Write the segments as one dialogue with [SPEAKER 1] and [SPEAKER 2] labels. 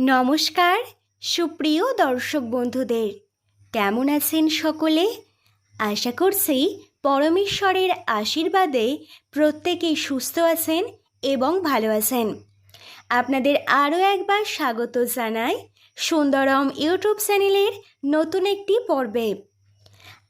[SPEAKER 1] নমস্কার, সুপ্রিয় দর্শক বন্ধুদের। কেমন আছেন সকলে? আশা করছি পরমেশ্বরের আশীর্বাদে প্রত্যেকেই সুস্থ আছেন এবং ভালো আছেন। আপনাদের আরও একবার স্বাগত জানাই সুন্দরম ইউটিউব চ্যানেলের নতুন একটি পর্বে।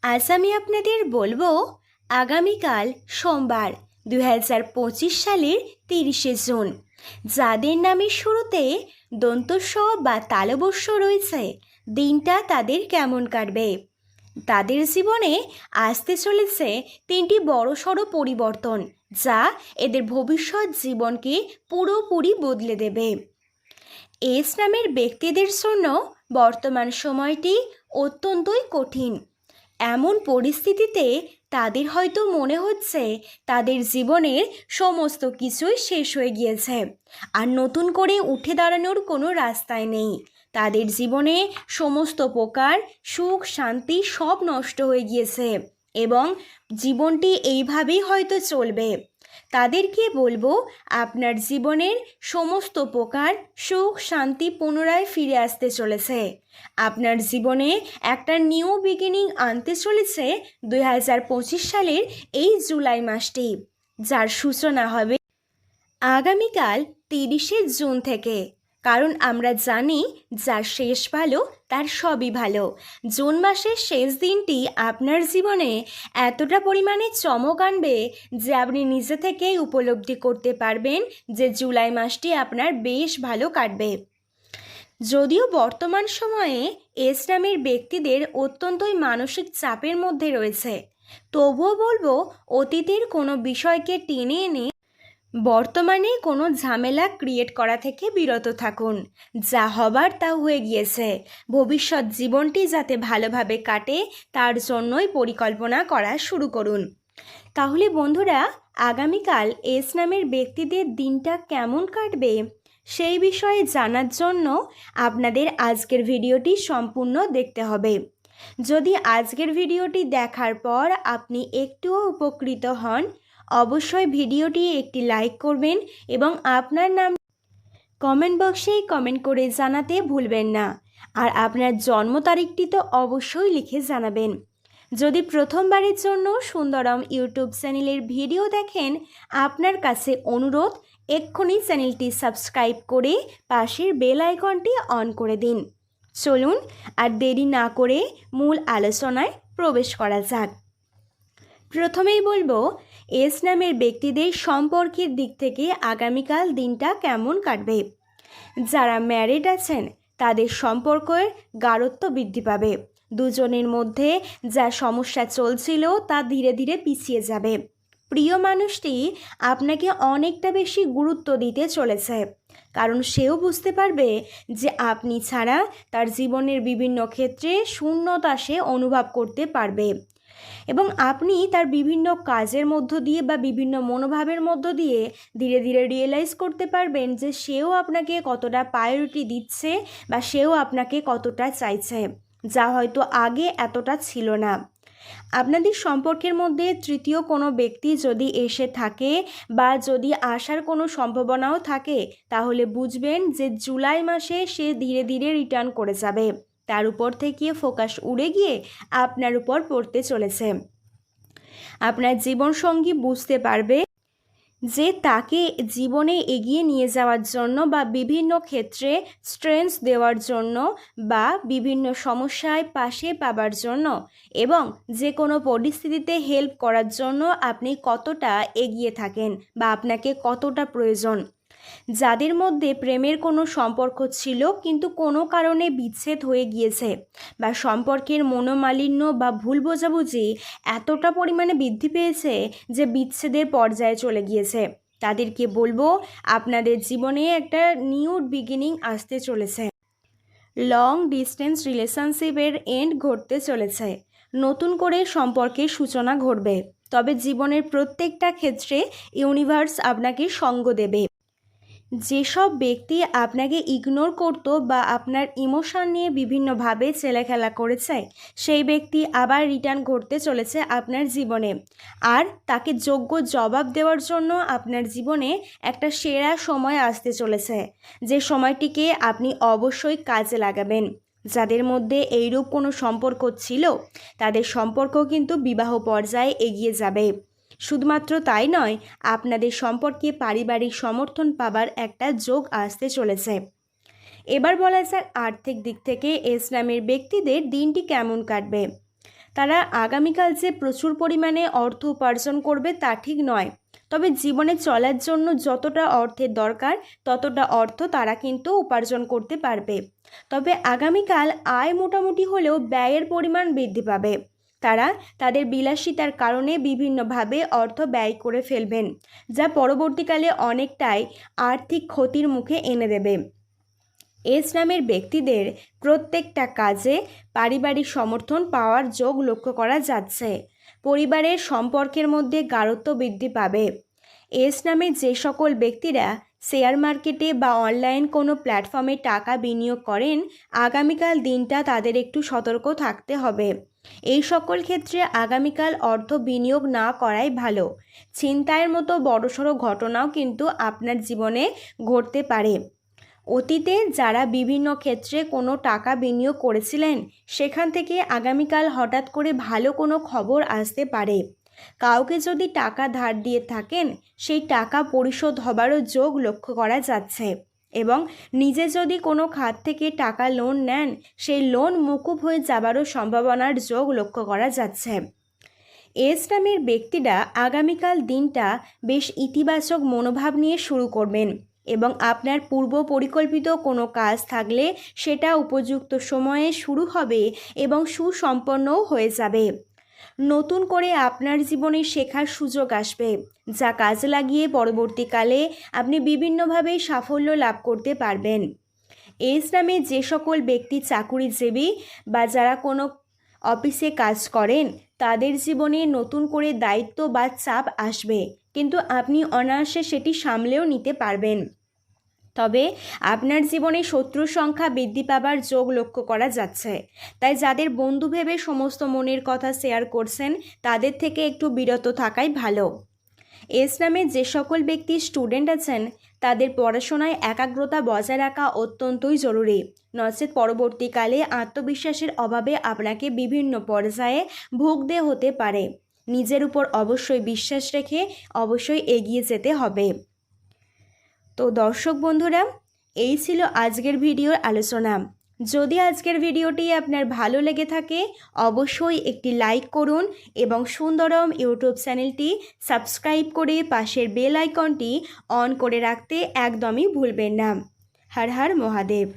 [SPEAKER 1] আজ আমি আপনাদের বলব, আগামীকাল সোমবার দু হাজার পঁচিশ সালের তিরিশে জুন। যাদের নামের শুরুতে দন্তস্ব বা তালবস্য রয়েছে, দিনটা তাদের কেমন কাটবে? তাদের জীবনে আসতে চলেছে তিনটি বড়সড় পরিবর্তন, যা এদের ভবিষ্যৎ জীবনকে পুরোপুরি বদলে দেবে। এস নামের ব্যক্তিদের জন্য বর্তমান সময়টি অত্যন্তই কঠিন। এমন পরিস্থিতিতে তাদের হয়তো মনে হচ্ছে তাদের জীবনের সমস্ত কিছুই শেষ হয়ে গিয়েছে। আর নতুন করে উঠে দাঁড়ানোর কোনো রাস্তায় নেই। তাদের জীবনে সমস্ত প্রকার সুখ, শান্তি সব নষ্ট হয়ে গিয়েছে এবং জীবনটি এইভাবেই হয়তো চলবে। তাদেরকে বলব আপনার জীবনের সমস্ত প্রকার সুখ শান্তি পুনরায় ফিরে আসতে চলেছে। আপনার জীবনে একটা নিউ বিগিনিং আনতে চলেছে দু হাজার পঁচিশ সালের এই জুলাই মাসটি, যার সূচনা হবে আগামীকাল তিরিশে জুন থেকে। কারণ আমরা জানি যার শেষ ভালো, তার সবই ভালো। জুন মাসের শেষ দিনটি আপনার জীবনে এতটা পরিমাণে চমক আনবে যে আপনি নিজে থেকেই উপলব্ধি করতে পারবেন যে জুলাই মাসটি আপনার বেশ ভালো কাটবে। যদিও বর্তমান সময়ে এস নামের ব্যক্তিদের অত্যন্তই মানসিক চাপের মধ্যে রয়েছে, তবুও বলব অতীতের কোনো বিষয়কে টেনে এনে বর্তমানে কোনো ঝামেলা ক্রিয়েট করা থেকে বিরত থাকুন। যা হবার তা হয়ে গিয়েছে। ভবিষ্যৎ জীবনটি যাতে ভালোভাবে কাটে, তার জন্যই পরিকল্পনা করা শুরু করুন। তাহলে বন্ধুরা, আগামীকাল এস নামের ব্যক্তিদের দিনটা কেমন কাটবে? সেই বিষয়ে জানার জন্য আপনাদের আজকের ভিডিওটি সম্পূর্ণ দেখতে হবে। যদি আজকের ভিডিওটি দেখার পর আপনি একটুও উপকৃত হন অবশ্যই ভিডিওটি একটি লাইক করবেন এবং আপনার নাম কমেন্ট বক্সে কমেন্ট করে জানাতে ভুলবেন না। আর আপনার জন্ম তারিখটি তো অবশ্যই লিখে জানাবেন। যদি প্রথমবারের জন্য সুন্দরম ইউটিউব চ্যানেলের ভিডিও দেখেন, আপনার কাছে অনুরোধ, এক্ষুনি চ্যানেলটি সাবস্ক্রাইব করে পাশের বেল আইকনটি অন করে দিন। চলুন, আর দেরি না করে মূল আলোচনায় প্রবেশ করা যাক। প্রথমেই বলব এস নামের ব্যক্তিদের সম্পর্কের দিক থেকে আগামীকাল দিনটা কেমন কাটবে? যারা ম্যারিড আছেন, তাদের সম্পর্কের গাঢ়ত্ব বৃদ্ধি পাবে। দুজনের মধ্যে যা সমস্যা চলছিল তা ধীরে ধীরে পিছিয়ে যাবে। প্রিয় মানুষটি আপনাকে অনেকটা বেশি গুরুত্ব দিতে চলেছে, কারণ সেও বুঝতে পারবে যে আপনি ছাড়া তার জীবনের বিভিন্ন ক্ষেত্রে শূন্যতা সে অনুভব করতে পারবে। এবং আপনি তার বিভিন্ন কাজের মধ্য দিয়ে বা বিভিন্ন মনোভাবের মধ্য দিয়ে ধীরে ধীরে রিয়েলাইজ করতে পারবেন যে সেও আপনাকে কতটা প্রায়োরিটি দিচ্ছে বা সেও আপনাকে কতটা চাইছে, যা হয়তো আগে এতটা ছিল না। আপনাদের সম্পর্কের মধ্যে তৃতীয় কোনো ব্যক্তি যদি এসে থাকে বা যদি আসার কোনো সম্ভাবনাও থাকে, তাহলে বুঝবেন যে জুলাই মাসে সে ধীরে ধীরে রিটার্ন করে যাবে। তার উপর থেকে ফোকাস উড়ে গিয়ে আপনার উপর পড়তে চলেছে। আপনার জীবনসঙ্গী বুঝতে পারবে যে তাকে জীবনে এগিয়ে নিয়ে যাওয়ার জন্য বা বিভিন্ন ক্ষেত্রে স্ট্রেংথ দেওয়ার জন্য বা বিভিন্ন সমস্যায় পাশে পাবার জন্য এবং যে কোনো পরিস্থিতিতে হেল্প করার জন্য আপনি কতটা এগিয়ে থাকেন বা আপনাকে কতটা প্রয়োজন। যাদের মধ্যে প্রেমের কোনো সম্পর্ক ছিল কিন্তু কোনো কারণে বিচ্ছেদ হয়ে গিয়েছে বা সম্পর্কের মনোমালিন্য বা ভুল বোঝাবুঝি এতটা পরিমাণে বৃদ্ধি পেয়েছে যে বিচ্ছেদের পর্যায়ে চলে গিয়েছে। তাদেরকে বলব আপনাদের জীবনে একটা নিউ বিগিনিং আসতে চলেছে। লং ডিস্টেন্স রিলেশনশিপের এন্ড ঘটতে চলেছে। নতুন করে সম্পর্কের সূচনা ঘটবে। তবে জীবনের প্রত্যেকটা ক্ষেত্রে ইউনিভার্স আপনাকে সঙ্গ দেবে। যেসব ব্যক্তি আপনাকে ইগনোর করতো বা আপনার ইমোশন নিয়ে বিভিন্নভাবে ছেলেখেলা করেছে, সেই ব্যক্তি আবার রিটার্ন ঘটতে চলেছে আপনার জীবনে। আর তাকে যোগ্য জবাব দেওয়ার জন্য আপনার জীবনে একটা সেরা সময় আসতে চলেছে, যে সময়টিকে আপনি অবশ্যই কাজে লাগাবেন। যাদের মধ্যে এইরূপ কোনো সম্পর্ক ছিল, তাদের সম্পর্ক কিন্তু বিবাহ পর্যায়ে এগিয়ে যাবে। শুধুমাত্র তাই নয়, আপনাদের সম্পর্কে পারিবারিক সমর্থন পাবার একটা যোগ আসতে চলেছে। এবার বলা যাক আর্থিক দিক থেকে ইসলামের ব্যক্তিদের দিনটি কেমন কাটবে? তারা আগামীকাল যে প্রচুর পরিমাণে অর্থ উপার্জন করবে তা ঠিক নয়, তবে জীবনে চলার জন্য যতটা অর্থের দরকার, ততটা অর্থ তারা কিন্তু উপার্জন করতে পারবে। তবে আগামীকাল আয় মোটামুটি হলেও ব্যয়ের পরিমাণ বৃদ্ধি পাবে। তারা তাদের বিলাসিতার কারণে বিভিন্নভাবে অর্থ ব্যয় করে ফেলবেন, যা পরবর্তীকালে অনেকটাই আর্থিক ক্ষতির মুখে এনে দেবে। এস নামের ব্যক্তিদের প্রত্যেকটা কাজে পারিবারিক সমর্থন পাওয়ার যোগ লক্ষ্য করা যাচ্ছে। পরিবারের সম্পর্কের মধ্যে গাঢ়ত্ব বৃদ্ধি পাবে। এস নামে যে সকল ব্যক্তিরা শেয়ার মার্কেটে বা অনলাইন কোনো প্ল্যাটফর্মে টাকা বিনিয়োগ করেন, আগামীকাল দিনটা তাদের একটু সতর্ক থাকতে হবে। এই সকল ক্ষেত্রে আগামীকাল অর্থ বিনিয়োগ না করাই ভালো। ছিনতাইয়ের মতো বড়সড় ঘটনাও কিন্তু আপনার জীবনে ঘটতে পারে। অতীতে যারা বিভিন্ন ক্ষেত্রে কোনো টাকা বিনিয়োগ করেছিলেন, সেখান থেকে আগামীকাল হঠাৎ করে ভালো কোনো খবর আসতে পারে। কাউকে যদি টাকা ধার দিয়ে থাকেন, সেই টাকা পরিশোধ হবারও যোগ লক্ষ্য করা যাচ্ছে। এবং নিজে যদি কোনো খাত থেকে টাকা লোন নেন, সেই লোন মুকুব হয়ে যাবারও সম্ভাবনার যোগ লক্ষ্য করা যাচ্ছে। এস নামের ব্যক্তিরা আগামীকাল দিনটা বেশ ইতিবাচক মনোভাব নিয়ে শুরু করবেন এবং আপনার পূর্ব পরিকল্পিত কোনো কাজ থাকলে সেটা উপযুক্ত সময়ে শুরু হবে এবং সুসম্পন্নও হয়ে যাবে। নতুন করে আপনার জীবনে শেখার সুযোগ আসবে, যা কাজে লাগিয়ে পরবর্তীকালে আপনি বিভিন্নভাবে সাফল্য লাভ করতে পারবেন। এস নামে যে সকল ব্যক্তি চাকুরিজীবী বা যারা কোনো অফিসে কাজ করেন, তাদের জীবনে নতুন করে দায়িত্ব বা চাপ আসবে, কিন্তু আপনি অনায়াসে সেটি সামলেও নিতে পারবেন। তবে আপনার জীবনে শত্রুর সংখ্যা বৃদ্ধি পাবার যোগ লক্ষ্য করা যাচ্ছে। তাই যাদের বন্ধু ভেবে সমস্ত মনের কথা শেয়ার করছেন, তাদের থেকে একটু বিরত থাকাই ভালো। এস নামে যে সকল ব্যক্তি স্টুডেন্ট আছেন, তাদের পড়াশোনায় একাগ্রতা বজায় রাখা অত্যন্তই জরুরি। নচেত পরবর্তীকালে আত্মবিশ্বাসের অভাবে আপনাকে বিভিন্ন পর্যায়ে ভুগতে হতে পারে। নিজের উপর অবশ্যই বিশ্বাস রেখে অবশ্যই এগিয়ে যেতে হবে। তো দর্শক বন্ধুরা, এই ছিল আজকের ভিডিওর আলোচনা। যদি আজকের ভিডিওটি আপনার ভালো লেগে থাকে, অবশ্যই একটি লাইক করুন এবং সুন্দরম ইউটিউব চ্যানেলটি সাবস্ক্রাইব করে পাশের বেল আইকনটি অন করে রাখতে একদমই ভুলবেন না। হর হর মহাদেব।